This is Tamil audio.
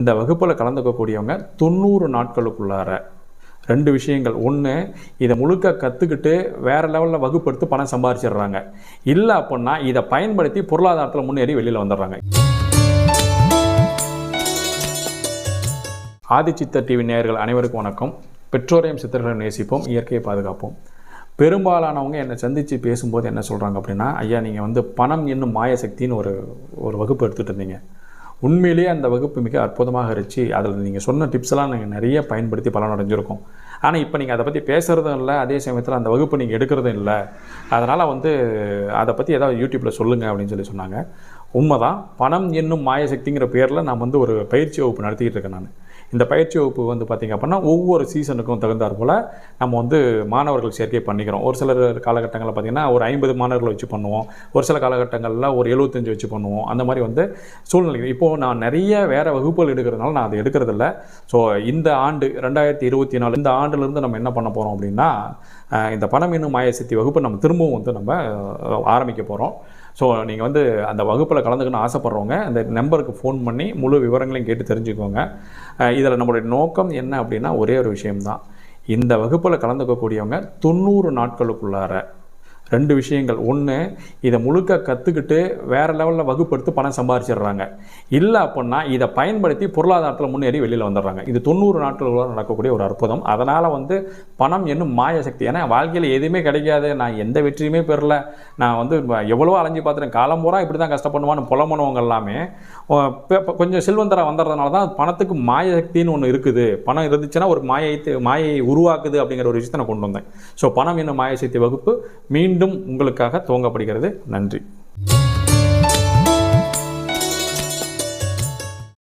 இந்த வகுப்பில் கலந்துக்கக்கூடியவங்க தொண்ணூறு நாட்களுக்குள்ளார ரெண்டு விஷயங்கள். ஒன்று இதை முழுக்க கற்றுக்கிட்டு வேறு லெவலில் வகுப்படுத்தி பணம் சம்பாரிச்சிடுறாங்க. இல்லை அப்படின்னா இதை பயன்படுத்தி பொருளாதாரத்தில் முன்னேறி வெளியில் வந்துடுறாங்க. ஆதிச்சித்த டிவி நேயர்கள் அனைவருக்கும் வணக்கம். பெற்றோரையும் சித்தர்களை நேசிப்போம் இயற்கையை பாதுகாப்போம். பெரும்பாலானவங்க என்னை சந்தித்து பேசும்போது என்ன சொல்கிறாங்க அப்படின்னா ஐயா நீங்கள் வந்து பணம் என்னும் மாயசக்தின்னு ஒரு ஒரு வகுப்பு எடுத்துகிட்டு இருந்தீங்க. உண்மையிலேயே அந்த வகுப்பு மிக அற்புதமாக இருந்துச்சு. அதில் நீங்கள் சொன்ன டிப்ஸ் எல்லாம் நாங்கள் நிறைய பயன்படுத்தி பலன் அடைஞ்சிருக்கோம். ஆனால் இப்போ நீங்கள் அதை பற்றி பேசுகிறதும் இல்லை அதே சமயத்தில் அந்த வகுப்பு நீங்கள் எடுக்கிறதும் இல்லை. அதனால் வந்து அதை பற்றி ஏதாவது யூடியூப்பில் சொல்லுங்கள் அப்படின்னு சொல்லி சொன்னாங்க. உண்மைதான். பணம் என்னும் மாயசக்திங்கிற பேரில் நான் வந்து ஒரு பயிற்சி வகுப்பு நடத்திக்கிட்டு இருக்கேன் நான். இந்த பயிற்சி வகுப்பு வந்து பார்த்திங்க அப்படின்னா ஒவ்வொரு சீசனுக்கும் தகுந்தாற் போல் நம்ம வந்து மாணவர்கள் சேர்க்கை பண்ணிக்கிறோம். ஒரு சிலர் காலகட்டங்களில் பார்த்திங்கன்னா ஒரு ஐம்பது மாணவர்களை வச்சு பண்ணுவோம். ஒரு சில காலகட்டங்களில் ஒரு எழுபத்தஞ்சு வச்சு பண்ணுவோம். அந்த மாதிரி வந்து சூழ்நிலை இப்போது நான் நிறைய வேறு வகுப்புகள் எடுக்கிறதுனால நான் அதை எடுக்கிறதில்ல. ஸோ இந்த ஆண்டு ரெண்டாயிரத்தி இருபத்தி நாலு இந்த ஆண்டுலேருந்து நம்ம என்ன பண்ண போகிறோம் அப்படின்னா இந்த பணம் என்னும் மாயசக்தி வகுப்பு நம்ம திரும்பவும் வந்து நம்ம ஆரம்பிக்க போகிறோம் ஸோ நீங்கள் வந்து அந்த வகுப்பில் கலந்துக்கணும்னு ஆசைப்பட்றவங்க அந்த நம்பருக்கு ஃபோன் பண்ணி முழு விவரங்களையும் கேட்டு தெரிஞ்சுக்கோங்க. இதில் நம்மளுடைய நோக்கம் என்ன அப்படின்னா ஒரே ஒரு விஷயம்தான். இந்த வகுப்பில் கலந்துக்கக்கூடியவங்க தொண்ணூறு நாட்களுக்குள்ளார ரெண்டு விஷயங்கள். ஒன்று இதை முழுக்க கற்றுக்கிட்டு வேறு லெவலில் வகுப்படுத்து பணம் சம்பாரிச்சிடுறாங்க. இல்லை அப்படின்னா இதை பயன்படுத்தி பொருளாதாரத்தில் முன்னேறி வெளியில் வந்துடுறாங்க. இது தொண்ணூறு நாட்களுக்குள்ள நடக்கக்கூடிய ஒரு அற்புதம். அதனால் வந்து பணம் என்னும் மாய சக்தி ஏன்னா வாழ்க்கையில் எதுவுமே கிடைக்காது. நான் எந்த வெற்றியுமே பெறல. நான் வந்து எவ்வளோ அலைஞ்சு பார்த்துட்டேன். காலம் பூரா இப்படி தான் கஷ்டப்படுவான்னு புலம்புனவங்க எல்லாமே கொஞ்சம் செல்வந்தரா வந்துடுறதுனால தான் பணத்துக்கு மாய சக்தின்னு ஒன்று இருக்குது. பணம் இருந்துச்சுன்னா ஒரு மாயை மாயை உருவாக்குது அப்படிங்கிற ஒரு விஷயத்தை நான் கொண்டு வந்தேன். ஸோ பணம் என்னும் மாய சக்தி வகுப்பு மீண்டும் உங்களுக்காக துவங்கப்படுகிறது. நன்றி.